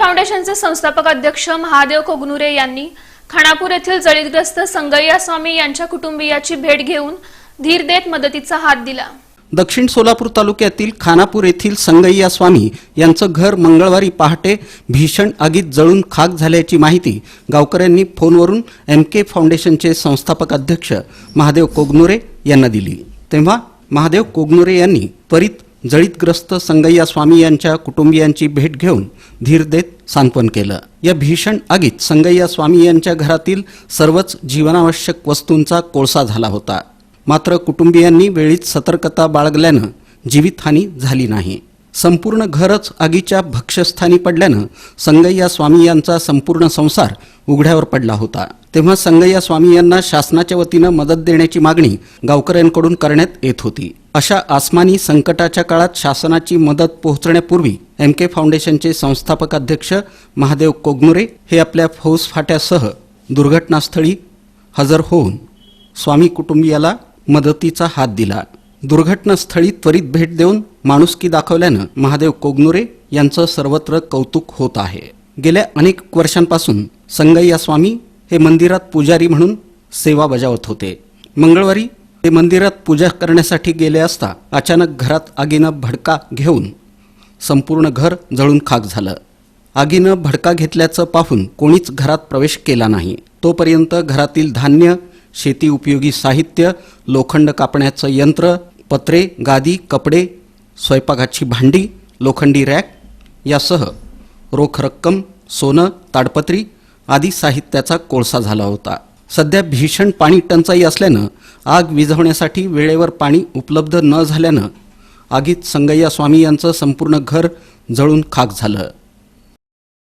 फाउंडेशनचे संस्थापक अध्यक्ष महादेव कोगनुरे यांनी खानापूर येथील जळीतग्रस्त संगय्या स्वामी यांच्या कुटुंबियाची भेट घेऊन धीर देत मदतीचा हात दिला. दक्षिण सोलापूर तालुक्यातील खानापूर येथील संगय्या स्वामी यांचं घर मंगळवारी पहाटे भीषण आगीत जळून खाक झाल्याची माहिती गावकऱ्यांनी फोनवरून एम के फाउंडेशनचे संस्थापक अध्यक्ष महादेव कोगनुरे यांना दिली. तेव्हा महादेव कोगनुरे यांनी त्वरित जळीतग्रस्त संगय्या स्वामी यांच्या कुटुंबियांची भेट घेऊन धीर देत सांत्वन केलं. या भीषण आगीत संगय्या स्वामी यांच्या घरातील सर्वच जीवनावश्यक वस्तूंचा कोळसा झाला होता. मात्र कुटुंबियांनी वेळीच सतर्कता बाळगल्यानं जीवितहानी झाली नाही. संपूर्ण घरच आगीच्या भक्ष्यस्थानी पडल्यानं संगय्या स्वामी यांचा संपूर्ण संसार उघड्यावर पडला होता. तेव्हा संगय्या स्वामी यांना शासनाच्या वतीनं मदत देण्याची मागणी गावकऱ्यांकडून करण्यात येत होती. अशा आसमानी संकटाच्या काळात शासनाची मदत पोहोचण्यापूर्वी एम के फाउंडेशनचे संस्थापक अध्यक्ष महादेव कोगनुरे हे आपल्या फौज फाट्यासह दुर्घटनास्थळी हजर होऊन स्वामी कुटुंबियाला मदतीचा हात दिला. दुर्घटनास्थळी त्वरित भेट देऊन माणुसकी दाखवल्यानं महादेव कोगनुरे यांचं सर्वत्र कौतुक होत आहे. गेल्या अनेक वर्षांपासून संगय्या स्वामी हे मंदिरात पुजारी म्हणून सेवा बजावत होते. मंगळवारी ते मंदिरात पूजा करण्यासाठी गेले असता अचानक घरात आगीनं भडका घेऊन संपूर्ण घर जळून खाक झालं. आगीनं भडका घेतल्याचं पाहून कोणीच घरात प्रवेश केला नाही. तोपर्यंत घरातील धान्य शेती उपयोगी साहित्य लोखंड कापण्याचं यंत्र पत्रे गादी कपडे स्वयंपाकाची भांडी लोखंडी रॅक यासह रोख रक्कम सोनं ताडपत्री आदी साहित्याचा कोळसा झाला होता. सध्या भीषण पाणी टंचाई असल्यानं आग विझवण्यासाठी वेळेवर पाणी उपलब्ध न झाल्यानं आगीत संगय्या स्वामी यांचं संपूर्ण घर जळून खाक झालं.